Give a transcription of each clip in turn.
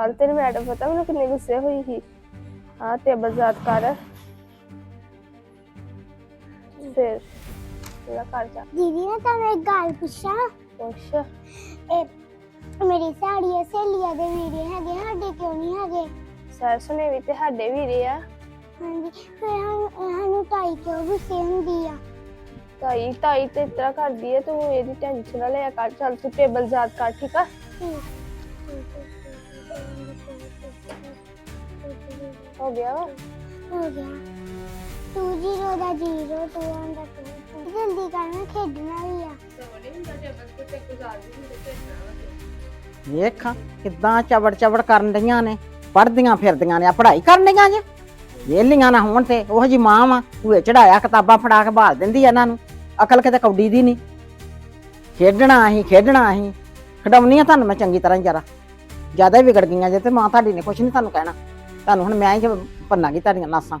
ਕੱਲ ਤੇਰੀ ਮੈਡਮ ਪਤਾ ਮੈਨੂੰ ਕਿੰਨੀ ਗੁੱਸੇ ਹੋਈ ਸੀ। ਹਾਂ ਟੇਬਲ ਯਾਦ ਕਰ। ਫਿਰ ਇਹਦਾ ਕਰ ਜਾ ਦੀਦੀ ਨਾ ਤੁਹਾਨੂੰ ਇੱਕ ਗੱਲ ਪੁੱਛਾਂ। ਪੁੱਛ। ਇਹ ਮੇਰੀ ਸਾੜੀਆਂ ਸਹੇਲੀਆਂ ਦੇ ਵੀਰੇ ਹੈਗੇ ਸਾਡੇ ਕਿਉਂ ਨਹੀਂ ਹੈਗੇ? ਸੈਸ ਨੇ ਵੀ ਤੇ ਸਾਡੇ ਵੀਰੇ ਆ। ਹਾਂਜੀ ਫਿਰ ਸਾਨੂੰ ਸਾਨੂੰ ਤਾਈ ਕਿਉਂ ਗੁੱਸੇ ਹੁੰਦੀ ਆ? ਤਾਈ ਤਾਈ ਤੇ ਇਸ ਤਰ੍ਹਾਂ ਕਰਦੀ ਹੈ ਤੂੰ ਇਹਦੀ ਟੈਨਸ਼ਨ ਨਾ ਲਿਆ ਕਰ ਚੱਲ ਤੂੰ ਟੇਬਲ ਯਾਦ ਕਰ ਠੀਕ ਆ। ਹੋ ਗਿਆ ਵਾ? ਹੋ ਗਿਆ। 2 ਦਾ 0 2 ਦਾ 2 ਜਲਦੀ ਕਰਨਾ ਖੇਡਣਾ ਵੀ ਆ ਵੇਖ ਕਿੱਦਾਂ ਚਵੜ ਚਵੜ ਕਰਨ ਡਈਆਂ ਨੇ। ਪੜਦੀਆਂ ਫਿਰਦੀਆਂ ਨੇ ਆ ਪੜ੍ਹਾਈ ਕਰਨ ਡਈਆਂ ਜੇ। ਵਿਹਲੀਆਂ ਨਾ ਹੋਣ ਤੇ ਉਹ ਜੀ ਮਾਂ ਵਾ ਭੂਏ ਚੜਾਇਆ ਕਿਤਾਬਾਂ ਫੜਾ ਕੇ ਬਾਲ ਦਿੰਦੀ ਆ ਇਹਨਾਂ ਨੂੰ। ਅਕਲ ਕਿਤੇ ਕੌਡੀ ਦੀ ਨਹੀਂ। ਖੇਡਣਾ ਅਸੀਂ ਖੇਡਣਾ ਅਸੀਂ। ਖਡਾਉਣੀ ਆ ਤੁਹਾਨੂੰ ਮੈਂ ਚੰਗੀ ਤਰ੍ਹਾਂ ਜਰਾ। ਜ਼ਿਆਦਾ ਹੀ ਵਿਗੜ ਗਈਆਂ ਜੇ ਤੇ ਮਾਂ ਤੁਹਾਡੀ ਨੇ ਕੁਛ ਨਹੀਂ ਤੁਹਾਨੂੰ ਕਹਿਣਾ। ਤੁਹਾਨੂੰ ਹੁਣ ਮੈਂ ਹੀ ਪੰਨਾਂਗੀ ਤੁਹਾਡੀਆਂ ਨਾਸਾਂ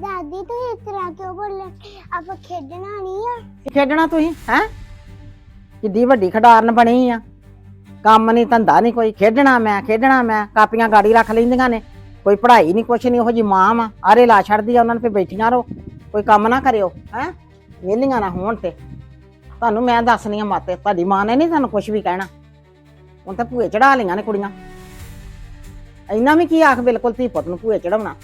ਦਾਦੀ ਤੂੰ ਇਸ ਤਰ੍ਹਾਂ ਕਿਉਂ ਬੋਲੇ? ਆਪਾਂ ਖੇਡਣਾ ਨਹੀਂ ਆ। ਖੇਡਣਾ ਤੁਸੀਂ ਹੈ? ਕਿੱਡੀ ਵੱਡੀ ਖਿਡਾਰਨ ਬਣੀ ਆ। ਕੰਮ ਨਹੀਂ ਧੰਦਾ ਨਹੀਂ ਕੋਈ। ਖੇਡਣਾ ਮੈਂ ਖੇਡਣਾ ਮੈਂ। ਕਾਪੀਆਂ ਗਾੜੀ ਰੱਖ ਲੈਂਦੀਆਂ ਨੇ। ਕੋਈ ਪੜ੍ਹਾਈ ਨਹੀਂ ਕੁਛ ਨਹੀਂ ਉਹੋ ਜੀ ਮਾਂ ਵਾ। ਆਰੇ ਲਾ ਛੱਡਦੀ ਆ ਉਹਨਾਂ ਨੂੰ ਫੇ ਬੈਠੀਆਂ ਰਹੋ। ਕੋਈ ਕੰਮ ਨਾ ਕਰਿਓ ਹੈ? ਵਿਹਲੀਆਂ ਨਾ ਹੋਣ ਤੇ। ਤੁਹਾਨੂੰ ਮੈਂ ਦੱਸਣੀ ਆ ਮਾਤੇ ਤੁਹਾਡੀ ਮਾਂ ਨੇ ਨਹੀਂ ਤੁਹਾਨੂੰ ਕੁਛ ਵੀ ਕਹਿਣਾ। ਹੁਣ ਤਾਂ ਭੂਏ ਚੜਾ ਲਈਆਂ ਨੇ ਕੁੜੀਆਂ। ਇੰਨਾ ਵੀ ਕੀ ਆਖ ਬਿਲਕੁਲ ਧੀ ਪੁੱਤ ਨੂੰ ਭੂਏ ਚੜਾਉਣਾ।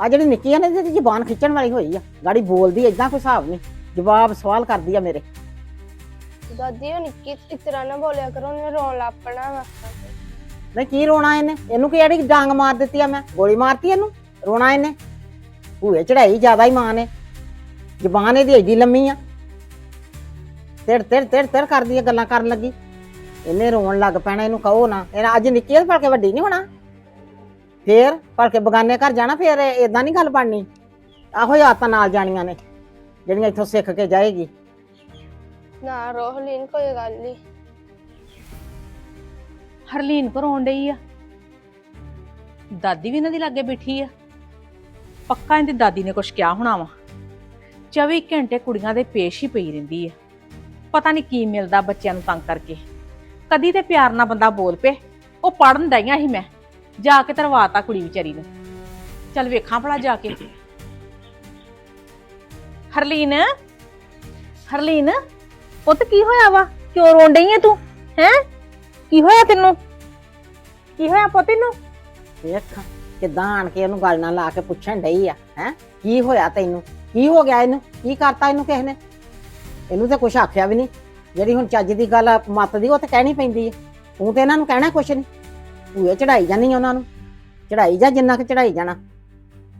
ਆ ਜਿਹੜੀ ਨਿੱਕੀ ਆ ਨੇ ਇਹਦੀ ਜ਼ੁਬਾਨ ਖਿੱਚਣ ਵਾਲੀ ਹੋਈ ਆ। ਗਾੜੀ ਬੋਲਦੀ ਏਦਾਂ ਕੋਈ ਹਿਸਾਬ ਨਹੀਂ। ਜਵਾਬ ਸਵਾਲ ਕਰਦੀ ਆ ਮੇਰੇ। ਦਾਦੀ ਉਹ ਨਿੱਕੀ ਇਸ ਤਰ੍ਹਾਂ ਨਾ ਬੋਲਿਆ ਕਰੋ ਉਹਨੇ ਰੋਣ ਲੱਪਣਾ ਵਾ। ਨਹੀਂ ਕੀ ਰੋਣਾ ਇਹਨੇ? ਇਹਨੂੰ ਕੀ ਜਿਹੜੀ ਡਾਂਗ ਮਾਰ ਦਿੱਤੀ ਆ ਮੈਂ? ਗੋਲੀ ਮਾਰਤੀ ਇਹਨੂੰ? ਰੋਣਾ ਇਹਨੇ? ਭੂਏ ਚੜਾਈ ਜ਼ਿਆਦਾ ਹੀ ਮਾਂ ਨੇ। ਜ਼ਬਾਨ ਇਹਦੀ ਏਡੀ ਲੰਮੀ ਆ। ਤੇੜ ਤੇੜ ਤੇੜ ਤੇੜ ਕਰਦੀ ਆ ਗੱਲਾਂ ਕਰਨ ਲੱਗੀ। ਇਹਨੇ ਰੋਣ ਲੱਗ ਪੈਣਾ ਇਹਨੂੰ ਕਹੋ ਨਾ। ਇਹ ਅੱਜ ਨਿੱਕੀ ਆ ਭਲਕੇ ਵੱਡੀ ਨਹੀਂ ਹੋਣਾ। ਫੇਰ ਭਲਕੇ ਬਗਾਨੇ ਘਰ ਜਾਣਾ ਫੇਰ ਇਦਾਂ ਨਹੀਂ ਗੱਲ ਬਣਨੀ। ਆਹੋ ਹੀ ਆਤਾਂ ਨਾਲ ਜਾਣੀਆਂ ਨੇ ਜਿਹੜੀਆਂ ਇੱਥੋਂ ਸਿੱਖ ਕੇ ਜਾਏਗੀ। ਨਾ ਰੋਹਲੀਨ ਕੋਈ ਗੱਲ ਨਹੀਂ ਹਰਲੀਨ ਘਰੋਂ ਡਈ ਆ। ਦਾਦੀ ਵੀ ਇਹਨਾਂ ਦੀ ਲਾਗੇ ਬੈਠੀ ਆ। ਪੱਕਾ ਇਹਦੀ ਦਾਦੀ ਨੇ ਕੁਝ ਕਿਹਾ ਹੋਣਾ ਵਾ। 24 ਘੰਟੇ ਕੁੜੀਆਂ ਦੇ ਪੇਸ਼ ਹੀ ਪਈ ਰਹਿੰਦੀ ਆ। ਪਤਾ ਨਹੀਂ ਕੀ ਮਿਲਦਾ ਬੱਚਿਆਂ ਨੂੰ ਤੰਗ ਕਰਕੇ। ਕਦੀ ਤੇ ਪਿਆਰ ਨਾਲ ਬੰਦਾ ਬੋਲ ਪਏ। ਉਹ ਪੜਨ ਡਈਆਂ ਸੀ ਮੈਂ। ਜਾ ਕੇ ਤਰਵਾਤਾ ਕੁੜੀ ਵਿਚਾਰੀ ਨੂੰ। ਚੱਲ ਵੇਖਾਂ ਭਲਾ ਜਾ ਕੇ। ਹਰਲੀਨ ਹਰਲੀਨ, ਪੁੱਤ ਕੀ ਹੋਇਆ ਵਾ? ਕਿਉਂ ਰੋਣ ਡਈ ਆ ਤੂੰ? ਹੈ? ਕੀ ਹੋਇਆ ਤੈਨੂੰ? ਕੀ ਹੋਇਆ ਪੁੱਤ ਨੂੰ ਵੇਖ, ਕਿਦਾਂ ਆਣ ਕੇ ਉਹਨੂੰ ਗੱਲ ਨਾਲ ਲਾ ਕੇ ਪੁੱਛਣ ਡਈ ਆ, ਹੈ? ਕੀ ਹੋਇਆ ਤੈਨੂੰ? ਕੀ ਹੋ ਗਿਆ ਇਹਨੂੰ? ਕੀ ਕਰਤਾ ਇਹਨੂੰ ਕਿਸ ਨੇ? ਇਹਨੂੰ ਤਾਂ ਕੁਛ ਆਖਿਆ ਵੀ ਨਹੀਂ। ਜਿਹੜੀ ਹੁਣ ਚੱਜ ਦੀ ਗੱਲ ਆ, ਮੱਤ ਦੀ ਉਹ ਤਾਂ ਕਹਿਣੀ ਪੈਂਦੀ ਹੈ ਤੂੰ ਤੇ ਇਹਨਾਂ ਨੂੰ ਕਹਿਣਾ ਕੁਛ ਨਹੀਂ ਭੂਏ ਚੜਾਈ ਜਾਨੀ ਉਹਨਾਂ ਨੂੰ। ਚੜਾਈ ਜਾ ਜਿੰਨਾ ਕਿ ਚੜਾਈ ਜਾਣਾ।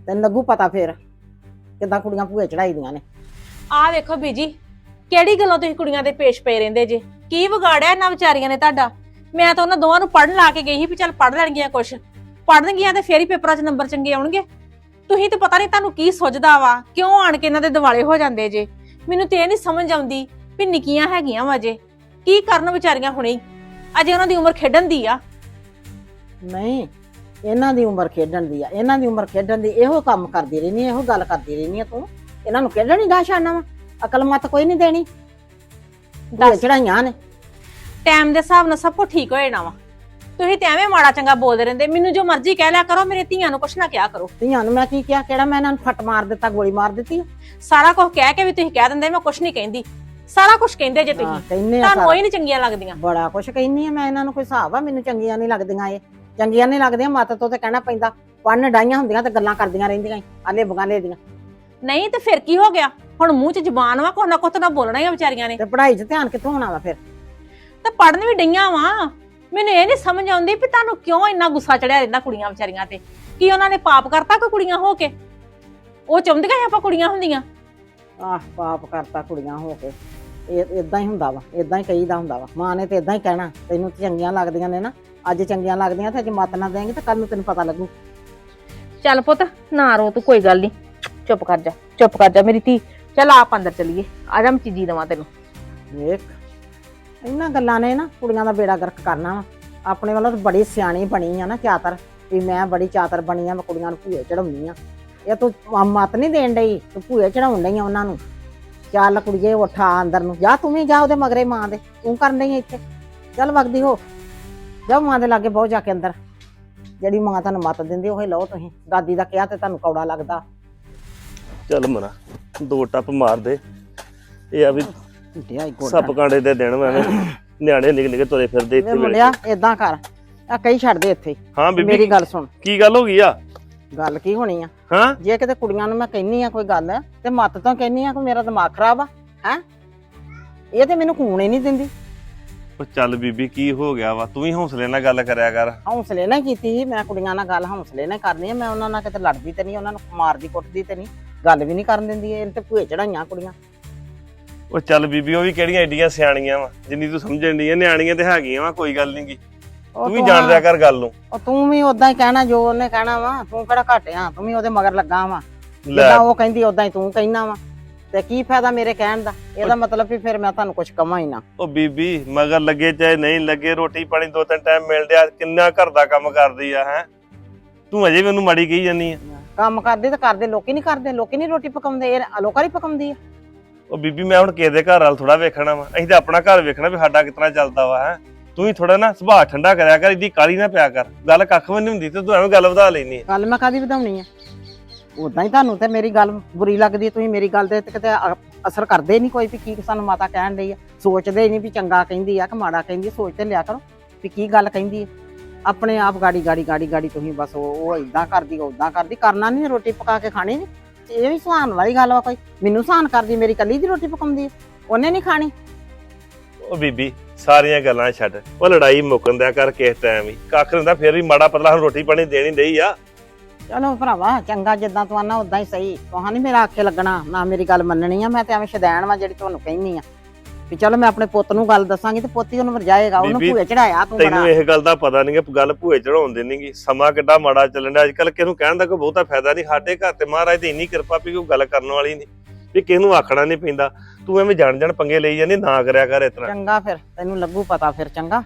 ਤੈਨੂੰ ਲੱਗੂ ਪਤਾ ਫੇਰ ਕਿਦਾਂ ਕੁੜੀਆਂ ਭੂਏ ਚੜਾਈ ਨੇ। ਆ ਵੇਖੋ ਬੀਜੀ ਕਿਹੜੀ ਗੱਲੋਂ ਤੁਸੀਂ ਕੁੜੀਆਂ ਦੇ ਪੇਸ਼ ਪਏ ਰਹਿੰਦੇ ਜੇ? ਕੀ ਵਿਗਾੜਿਆ ਇਹਨਾਂ ਵਿਚਾਰੀਆਂ ਨੇ ਤੁਹਾਡਾ? ਮੈਂ ਤਾਂ ਉਹਨਾਂ ਦੋਵਾਂ ਨੂੰ ਪੜਨ ਲਾ ਕੇ ਗਈ ਸੀ ਵੀ ਚੱਲ ਪੜ ਲੈਣਗੀਆਂ ਕੁਛ। ਪੜਨਗੀਆਂ ਤੇ ਫੇਰ ਹੀ ਪੇਪਰਾਂ 'ਚ ਨੰਬਰ ਚੰਗੇ ਆਉਣਗੇ। ਤੁਸੀਂ ਤੇ ਪਤਾ ਨਹੀਂ ਤੁਹਾਨੂੰ ਕੀ ਸੁੱਝਦਾ ਵਾ ਕਿਉਂ ਆਣ ਕੇ ਇਹਨਾਂ ਦੇ ਦਿਵਾਲੇ ਹੋ ਜਾਂਦੇ ਜੇ? ਮੈਨੂੰ ਤੇ ਇਹ ਨਹੀਂ ਸਮਝ ਆਉਂਦੀ ਵੀ ਨਿੱਕੀਆਂ ਹੈਗੀਆਂ ਵਾ ਜੇ ਕੀ ਕਰਨ ਵਿਚਾਰੀਆਂ ਹੁਣੇ? ਹੀ ਅਜੇ ਉਹਨਾਂ ਦੀ ਉਮਰ ਖੇਡਣ ਦੀ ਆ। ਨਹੀਂ ਇਹਨਾਂ ਦੀ ਉਮਰ ਖੇਡਣ ਦੀ ਆ। ਇਹਨਾਂ ਦੀ ਉਮਰ ਖੇਡਣ ਦੀ ਇਹੋ ਕੰਮ ਕਰਦੀ ਰਹਿੰਦੀ ਇਹੋ ਗੱਲ ਕਰਦੀ ਰਹਿੰਦੀ ਆ ਤੂੰ। ਇਹਨਾਂ ਨੂੰ ਖੇਡਣ ਹੀ ਛੱਡਣਾ ਵਾ। ਅਕਲ ਮਤ ਕੋਈ ਨਹੀਂ ਦੇਣੀ। ਦੱਸ। ਚੜਾਈਆਂ ਨੇ। ਟਾਈਮ ਦੇ ਹਿਸਾਬ ਨਾਲ ਸਭ ਕੁਝ ਠੀਕ ਹੋ ਜਾਣਾ ਵਾ। ਤੁਸੀਂ ਤੇ ਐਵੇਂ ਮਾੜਾ ਚੰਗਾ ਬੋਲਦੇ ਰਹਿੰਦੇ। ਮੈਨੂੰ ਜੋ ਮਰਜ਼ੀ ਕਹਿ ਲਿਆ ਕਰੋ ਮੇਰੇ ਧੀਆਂ ਨੂੰ ਕੁਛ ਨਾ ਕਿਹਾ ਕਰੋ। ਧੀਆਂ ਨੂੰ ਮੈਂ ਕੀ ਕਿਹਾ? ਕਿਹੜਾ ਮੈਂ ਇਹਨਾਂ ਨੂੰ ਫੱਟ ਮਾਰ ਦਿੱਤਾ ਗੋਲੀ ਮਾਰ ਦਿੱਤੀ? ਸਾਰਾ ਕੁਝ ਕਹਿ ਕੇ ਵੀ ਤੁਸੀਂ ਕਹਿ ਦਿੰਦੇ ਮੈਂ ਕੁਛ ਨਹੀਂ ਕਹਿੰਦੀ। ਸਾਰਾ ਕੁਝ ਕਹਿੰਦੇ ਜੇ ਹਾਂ, ਤੁਸੀਂ ਕਹਿੰਨੇ ਆ ਤੁਹਾਨੂੰ ਸਾਰਾ। ਹੀ ਨਹੀਂ ਚੰਗੀਆਂ ਲੱਗਦੀਆਂ। ਬੜਾ ਕੁਛ ਕਹਿੰਨੀ ਆ ਮੈਂ ਇਹਨਾਂ ਨੂੰ ਕੋਈ ਹਿਸਾਬ ਆ ਮੈਨੂੰ ਚੰਗੀਆਂ ਨਹੀਂ ਲੱਗਦੀਆਂ ਇਹ। ਚੰਗੀਆਂ ਨਹੀਂ ਲੱਗਦੀਆਂ ਮੱਤ ਤੋਂ ਤੇ ਕਹਿਣਾ ਪੈਂਦਾ ਪੰਨ ਡਾਈਆਂ ਹੁੰਦੀਆਂ ਤੇ ਗੱਲਾਂ ਕਰਦੀਆਂ ਰਹਿੰਦੀਆਂ ਆਲੇ ਬਗਾਲੇ ਦੀਆਂ। ਨਹੀਂ ਤੇ ਫਿਰ ਕੀ ਹੋ ਗਿਆ? ਹੁਣ ਮੂੰਹ 'ਚ ਜ਼ਬਾਨ ਵਾ ਕੁਛ ਨਾ ਕੁਛ ਤਾਂ ਬੋਲਣਾ ਹੀ ਆ ਵਿਚਾਰੀਆਂ ਨੇ। ਤੇ ਪੜ੍ਹਾਈ 'ਚ ਧਿਆਨ ਕਿੱਥੋਂ ਹੋਣਾ ਵਾ ਫਿਰ? ਤੇ ਪੜਨ ਵੀ ਡਈਆਂ ਵਾ। ਮੈਨੂੰ ਇਹ ਨਹੀਂ ਸਮਝ ਆਉਂਦੀ ਵੀ ਤੁਹਾਨੂੰ ਕਿਉਂ ਇੰਨਾ ਗੁੱਸਾ ਚੜਿਆ ਰਹਿੰਦਾ ਕੁੜੀਆਂ ਵਿਚਾਰੀਆਂ ਤੇ? ਕੀ ਉਹਨਾਂ ਨੇ ਪਾਪ ਕਰਤਾ ਕੋਈ ਕੁੜੀਆਂ ਹੋ ਕੇ? ਉਹ ਚਾਹੁੰਦੀਆਂ ਸੀ ਆਪਾਂ ਕੁੜੀਆਂ ਹੁੰਦੀਆਂ? ਆਹ ਪਾਪ ਕਰਤਾ ਕੁੜੀਆਂ ਹੋ ਕੇ। ਇਹ ਇਦਾਂ ਹੀ ਹੁੰਦਾ ਵਾ ਇਦਾਂ ਹੀ ਕਹੀਦਾ ਹੁੰਦਾ ਵਾ। ਮਾਂ ਨੇ ਤੇ ਇਦਾਂ ਹੀ ਕਹਿਣਾ ਤੈਨੂੰ ਚੰਗੀਆਂ ਲੱਗਦੀਆਂ ਨੇ ਨਾ ਅੱਜ ਚੰਗੀਆਂ ਲੱਗਦੀਆਂ ਤੇ ਅੱਜ ਮੱਤ ਨਾ ਦੇਂਗੇ ਤੇ ਕੱਲ ਨੂੰ ਤੈਨੂੰ ਪਤਾ ਲੱਗੂ। ਚੱਲ ਪੁੱਤ ਨਾ ਰੋ ਤੂੰ ਕੋਈ ਗੱਲ ਨਹੀਂ ਚੁੱਪ ਕਰ ਜਾ ਚੁੱਪ ਕਰ ਜਾ ਮੇਰੀ ਧੀ। ਚੱਲ ਆਪ ਅੰਦਰ ਚਲੀਏ ਆ ਜਾ ਮੈਂ ਚੀਜੀ ਦਵਾਂ ਤੈਨੂੰ। ਵੇਖ ਇਹਨਾਂ ਗੱਲਾਂ ਨੇ ਨਾ ਕੁੜੀਆਂ ਦਾ ਬੇੜਾ ਗਰਕ ਕਰਨਾ ਵਾ। ਆਪਣੇ ਵੱਲੋਂ ਤਾਂ ਬੜੀ ਸਿਆਣੀ ਬਣੀ ਆ ਨਾ ਚਾਤਰ ਵੀ ਮੈਂ ਬੜੀ ਚਾਤਰ ਬਣੀ ਆ ਮੈਂ ਕੁੜੀਆਂ ਨੂੰ ਭੂਏ ਚੜਾਉਣੀ ਆ। ਇਹ ਤੂੰ ਮੱਤ ਨਹੀਂ ਦੇਣ ਡਈ ਤੂੰ ਭੂਏ ਚੜਾਉਣ ਡਈ ਆ ਉਹਨਾਂ ਨੂੰ। ਚੱਲ ਕੁੜੀਏ ਉੱਠ ਅੰਦਰ ਨੂੰ। ਜਾ ਤੂੰ ਵੀ ਜਾ ਉਹਦੇ ਮਗਰੇ ਮਾਂ ਦੇ। ਤੂੰ ਕਰਨ ਡਈ ਆ ਇੱਥੇ। ਚੱਲ ਵਗਦੀ ਹੋ। ਜਾ ਮਾਂ ਦੇ ਲਾਗੇ ਬਹੁਤ ਜਾ ਕੇ ਅੰਦਰ। ਜਿਹੜੀ ਮਾਂ ਤੁਹਾਨੂੰ ਮੱਤ ਦਿੰਦੀ ਉਹ ਹੀ ਲਓ ਤੁਸੀਂ। ਦਾਦੀ ਦਾ ਕਿਹਾ ਤੇ ਤੁਹਾਨੂੰ ਕੌੜਾ ਲੱਗਦਾ। ਚੱਲ ਮਨਾ ਦੋ ਟੱਪ ਮਾਰ ਦੇ। ਇਹ ਆ ਵੀ ਢਿਆ ਹੀ ਗੋਡਾ ਸੱਪ ਕਾਂਡੇ ਦੇ ਦਿਨ ਮੈਂ ਨਿਆਣੇ ਨਿਕ ਨਿਕ ਤੁਰੇ ਫਿਰਦੇ ਇੱਥੇ ਵੇਲੇ। ਮੁੰਡਿਆ ਏਦਾਂ ਕਰ। ਆ ਕਈ ਛੱਡ ਦੇ ਇੱਥੇ। ਹਾਂ ਮੇਰੀ ਬੀਬੀ ਗੱਲ ਸੁਣ। ਕੀ ਗੱਲ ਹੋ ਗਈ ਆ? ਗੱਲ ਕੀ ਹੋਣੀ ਆ? ਹਾਂ? ਜੇ ਕਿਤੇ ਕੁੜੀਆਂ ਨੂੰ ਮੈਂ ਕਹਿੰਨੀ ਆ ਕੋਈ ਗੱਲ ਤੇ ਮੱਤ ਤਾਂ ਕਹਿੰਨੀ ਆ ਕਿ ਮੇਰਾ ਦਿਮਾਗ ਖਰਾਬ ਆ ਹੈ? ਇਹ ਤੇ ਮੈਨੂੰ ਖੂਨ ਹੀ ਨਹੀਂ ਦਿੰਦੀ। ਉਹ ਚੱਲ ਬੀਬੀ ਕੀ ਹੋ ਗਿਆ ਵਾ? ਤੂੰ ਵੀ ਹੌਸਲੇ ਨਾਲ ਗੱਲ ਕਰਿਆ ਕਰ। ਹੌਸਲੇ ਨਾਲ ਕੀਤੀ ਸੀ ਮੈਂ ਕੁੜੀਆਂ ਨਾਲ ਗੱਲ ਹੌਸਲੇ ਨਾਲ ਕਰਨੀ ਆ ਮੈਂ ਉਹਨਾਂ ਨਾਲ ਕਿਤੇ ਲੜਦੀ ਤੇ ਨਹੀਂ ਉਹਨਾਂ ਨੂੰ ਮਾਰਦੀ ਕੁੱਟਦੀ ਤੇ ਨਹੀਂ ਗੱਲ ਵੀ ਨਹੀਂ ਕਰਨ ਦਿੰਦੀ ਇਹ ਤੇ ਭੂਏ ਚੜਾਈਆਂ ਕੁੜੀਆਂ। ਉਹ ਚੱਲ ਬੀਬੀ ਉਹ ਵੀ ਕਿਹੜੀਆਂ ਏਡੀਆਂ ਸਿਆਣੀਆਂ ਵਾ? ਜਿੰਨੀ ਤੂੰ ਸਮਝਣ ਦੀ ਨਿਆਣੀਆਂ ਤੇ ਹੈਗੀਆਂ ਵਾ ਕੋਈ ਗੱਲ ਨਹੀਂਗੀ ਉਹ ਤੂੰ ਵੀ ਜਾਣ ਦਿਆ ਕਰ ਗੱਲ ਨੂੰ। ਉਹ ਤੂੰ ਵੀ ਉਦਾਂ ਹੀ ਕਹਿਣਾ ਜੋ ਉਹਨੇ ਕਹਿਣਾ ਵਾ ਤੂੰ ਕਿਹੜਾ ਘਟਿਆ ਤੂੰ ਵੀ ਉਹਦੇ ਮਗਰ ਲੱਗਾ ਵਾ। ਲੈ। ਜਿੱਦਾਂ ਉਹ ਕਹਿੰਦੀ ਉਦਾਂ ਹੀ ਤੂੰ ਕਹਿਣਾ ਵਾ। ਤੇ ਕੀ ਫਾਇਦਾ ਮੇਰੇ ਕਹਿਣ ਦਾ? ਇਹਦਾ ਮਤਲਬ ਵੀ ਫਿਰ ਮੈਂ ਤੁਹਾਨੂੰ ਕੁਝ ਕਵਾਂ ਹੀ ਨਾ। ਉਹ ਬੀਬੀ ਮਗਰ ਲੱਗੇ ਚਾਹੇ ਨਹੀਂ ਲੱਗੇ ਰੋਟੀ ਪਾਣੀ ਦੋ ਤਿੰਨ ਟਾਈਮ ਮਿਲ ਡਿਆ ਕਿੰਨਾ ਘਰ ਦਾ ਕੰਮ ਕਰਦੀ ਆ ਹੈ? ਤੂੰ ਅਜੇ ਵੀ ਉਹਨੂੰ ਮਾੜੀ ਕਹੀ ਜਾਨੀ ਆ। ਕੰਮ ਕਰਦੇ ਤਾਂ ਕਰਦੇ ਲੋਕੀ ਨਹੀਂ ਕਰਦੇ ਲੋਕੀ ਨਹੀਂ ਰੋਟੀ ਪਕਾਉਂਦੇ ਇਹ ਲੋਕਾਂ ਹੀ ਪਕਾਉਂਦੀ ਆ। ਉਹ ਬੀਬੀ ਮੈਂ ਹੁਣ ਕਿਸੇ ਦੇ ਘਰ ਵਾਲ ਥੋੜਾ ਵੇਖਣਾ ਵਾ। ਅਸੀਂ ਤਾਂ ਆਪਣਾ ਘਰ ਵੇਖਣਾ ਵੀ ਸਾਡਾ ਕਿਤਨਾ ਚੱਲਦਾ ਵਾ ਹੈ? ਤੂੰ ਹੀ ਥੋੜਾ ਨਾ ਸੁਭਾਅ ਠੰਡਾ ਕਰਿਆ ਕਰ ਇਹਦੀ ਕਾਲੀ ਨਾ ਪਿਆ ਕਰ। ਗੱਲ ਕੱਖ ਵੀ ਨਹੀਂ ਹੁੰਦੀ ਤੇ ਤੂੰ ਐਵੇਂ ਗੱਲ ਵਧਾ ਲੈਨੀ ਆ। ਗੱਲ ਮੈਂ ਕਾਦੀ ਵਧਾਉਣੀ ਆ? ਉਦਾਂ ਹੀ ਤੁਹਾਨੂੰ ਤੇ ਮੇਰੀ ਗੱਲ ਬੁਰੀ ਲੱਗਦੀ ਤੁਸੀਂ ਮੇਰੀ ਗੱਲ ਦੇ ਤੇ ਕਿਤੇ ਅ- ਅਸਰ ਕਰਦੇ ਨਹੀਂ ਕੋਈ ਵੀ ਕੀ ਸਾਨੂੰ ਮਾਤਾ ਕਹਿਣ ਡਈ ਆ। ਸੋਚਦੇ ਨਹੀਂ ਵੀ ਚੰਗਾ ਕਹਿੰਦੀ ਆ ਕਿ ਮਾੜਾ ਕਹਿੰਦੀ ਆ, ਸੋਚ ਤੇ ਲਿਆ ਕਰੋ ਵੀ ਕੀ ਗੱਲ ਕਹਿੰਦੀ ਆ। ਆਪਣੇ ਆਪ ਗਾੜੀ ਗਾੜੀ ਗਾੜੀ ਗਾੜੀ ਤੁਸੀਂ ਬਸ ਉਹ ਉਹ ਇਦਾਂ ਕਰਦੀ ਉਦਾਂ ਕਰਦੀ ਕਰਨਾ ਨਹੀਂ ਰੋਟੀ ਪਕਾ ਕੇ ਖਾਣੀ ਨੀ ਇਹ ਵੀ ਸੁਹਾਨ ਵਾਲੀ ਗੱਲ ਵਾ ਕੋਈ। ਮੈਨੂੰ ਸੁਹਾਨ ਕਰਦੀ ਮੇਰੀ ਕੱਲੀ ਦੀ ਰੋਟੀ ਪਕਾਉਂਦੀ ਆ। ਉਹਨੇ ਨਹੀਂ ਖਾਣੀ। ਉਹ ਬੀਬੀ ਸਾਰੀਆਂ ਗੱਲਾਂ ਛੱਡ। ਉਹ ਲੜਾਈ ਮੁੱਕਣ ਦਿਆ ਕਰ ਕਿਸ ਟਾਈਮ ਹੀ। ਕੱਖ ਹੁੰਦਾ ਫਿਰ ਵੀ ਮਾੜਾ ਪਤਲਾ ਹੁਣ ਰੋਟੀ ਪਾਣੀ ਦੇਣੀ ਦੇਈ ਆ। ਚਲੋ ਭਰਾਵਾ ਚੰਗਾ ਜਿੱਦਾਂ ਤੂੰ ਆਨਾ ਉਦਾਂ ਹੀ ਸਹੀ। ਤੁਹਾਂ ਨਹੀਂ ਮੇਰਾ ਆਖੇ ਲੱਗਣਾ ਨਾ ਮੇਰੀ ਗੱਲ ਮੰਨਣੀ ਆ ਮੈਂ ਤੇ ਐਵੇਂ ਸ਼ਦੈਣ ਵਾਂ ਜਿਹੜੀ ਤੁਹਾਨੂੰ ਕਹਿਨੀ ਆ। ਵੀ ਚਲੋ ਮੈਂ ਆਪਣੇ ਪੁੱਤ ਨੂੰ ਗੱਲ ਦੱਸਾਂਗੀ ਤੇ ਪੁੱਤ ਉਹਨੂੰ ਵਰਜਾਏਗਾ ਉਹਨੂੰ ਭੂਏ ਚੜਾਇਆ ਤੂੰ ਬੜਾ। ਤੈਨੂੰ ਇਹ ਗੱਲ ਦਾ ਪਤਾ ਨਹੀਂ ਕਿ ਗੱਲ ਭੂਏ ਚੜਾਉਣ ਦੀ ਨਹੀਂਗੀ ਸਮਾਂ ਕਿੱਡਾ ਮਾੜਾ ਚੱਲਣ ਡਿਆ ਅੱਜ ਕੱਲ ਕਿਸ ਨੂੰ ਕਹਿਣ ਦਾ ਕੋਈ ਬਹੁਤਾ ਫਾਇਦਾ ਨਹੀਂ ਸਾਡੇ ਘਰ ਤੇ ਮਹਾਰਾਜ ਦੀ ਇੰਨੀ ਕਿਰਪਾ ਵੀ ਕੋਈ ਗੱਲ ਕਰਨ ਵਾਲੀ ਨਹੀਂ ਵੀ ਕਿਸ ਨੂੰ ਆਖਣਾ ਨਹੀਂ ਪੈਂਦਾ। ਤੂੰ ਐਵੇਂ ਜਾਣ ਜਾਣ ਪੰਗੇ ਲਈ ਜਾਂਦੀ ਨਾ ਕਰਿਆ ਕਰ ਇਤਨਾ ਚੰਗਾ ਫਿਰ ਤੈਨੂੰ ਲੱਗੂ ਪਤਾ ਫਿਰ ਚੰਗਾ।